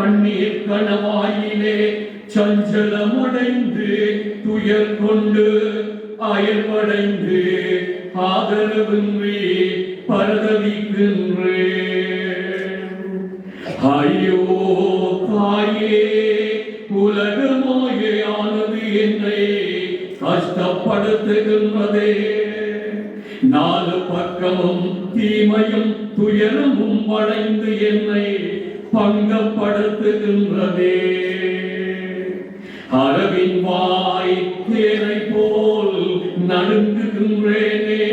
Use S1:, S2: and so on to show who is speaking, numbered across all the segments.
S1: கண்ணீர் கணவாயிலே சஞ்சலமுடைந்து துயர் கொண்டு அயல்படைந்து ஆதரவின்றி பரதவிக்கின்றேன் ஐயோ தாயே உலகமாயானது என்னை கஷ்டப்படுத்துகின்றதே. நாலு பக்கமும் தீமையும் துயரமும் வளைந்து என்னை பங்கப்படுத்துகின்றதே அரவின் வாய் தேனை போல் நடுங்குகின்றேனே.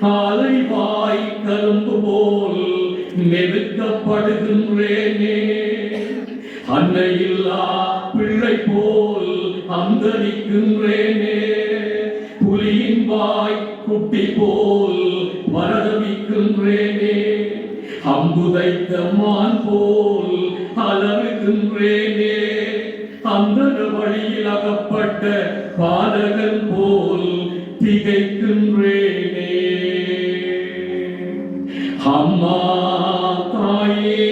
S1: ஆலை வாய் கரும்பு போல் நெருக்கப்படுகின்றேனே அன்னையில்லா பிள்ளை போல் அந்தரிக்கின்றேனே. புலியின் வாய் குட்டி போல் வரவிக்கின்றேனே அம்புதைத்த மான் போல் அலறுகின்றேனே. அந்த வழியில் அகப்பட்ட பாதகன் போல் திகைக்கின்றேனே. அம்மா தாயே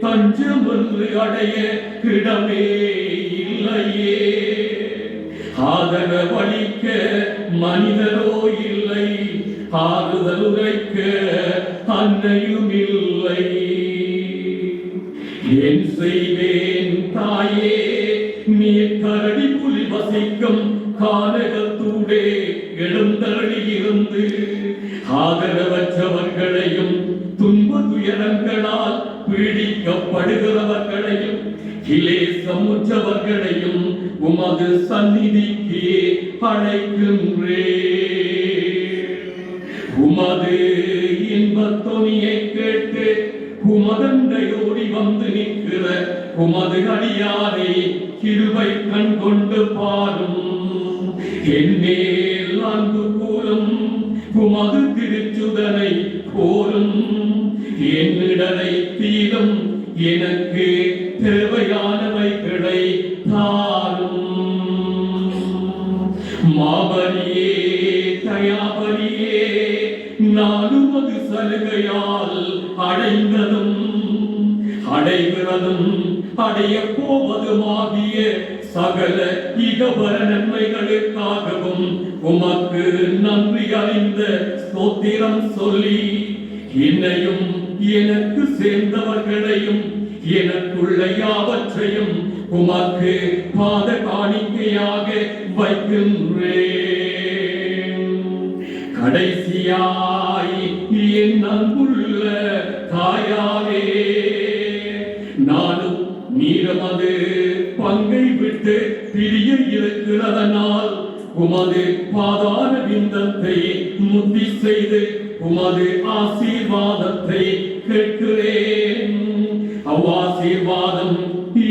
S1: தஞ்சம் என்று அடைய கிடமே இல்லையே. ஆதரவளிக்க மனிதரோ இல்லை ஆறுதல் உரைக்க அன்னையும் இல்லை. என் செய்வேன் தாயே நீ கரடி புலி வசிக்கும் கானகத்தூடே எழுந்தருளி இருந்து ஆதரவற்றவர்களையும் துன்ப துயரங்களால் பீடிக்கப்படுகிறவர்களையும் கிளேசமுற்றவர்களையும் உமது சந்நிதிக்கு அழைக்கின்றே உமது இன்பத்தொனியை கேட்டு குமதண்டையோடி வந்து நிற்கிற குமது அடியாரே கிருபை கண் கொண்டு பாரும் என்மேல் அன்பு கூறும் குமது திருச்சுதனை போரும் என்னிடனை தீரும் எனக்கு தேவையானவைகளை தாரும். மாபரியே தயாபரியே நானும் அது சலுகையால் அடைந்ததும் அடைகிறதும் அடைய போவதுமாகிய சகல இகபர நன்மைகளுக்காகவும் உமக்கு நன்றி அறிந்த ஸ்தோத்திரம் சொல்லி என்னையும் எனக்கு சேர்ந்தவர்களையும் எனக்குள்ள யாவற்றையும் உமக்கு பாத காணிக்கையாக வைக்கின்றேன். கடைசியாய் என் அன்புள்ள தாயாவே நானும் நீரமது பங்கை விட்டு பிரிய இருக்கிறதனால் உமது பாதார விந்தத்தை முத்தி செய்து உமது ஆசீர்வாதத்தை கேட்கிறேன். அவ்வாசீர்வாதம்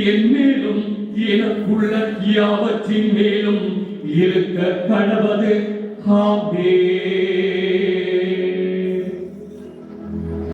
S1: என் மேலும் எனக்குள்ள யாவற்றின் மேலும் இருக்க கடவது тобі.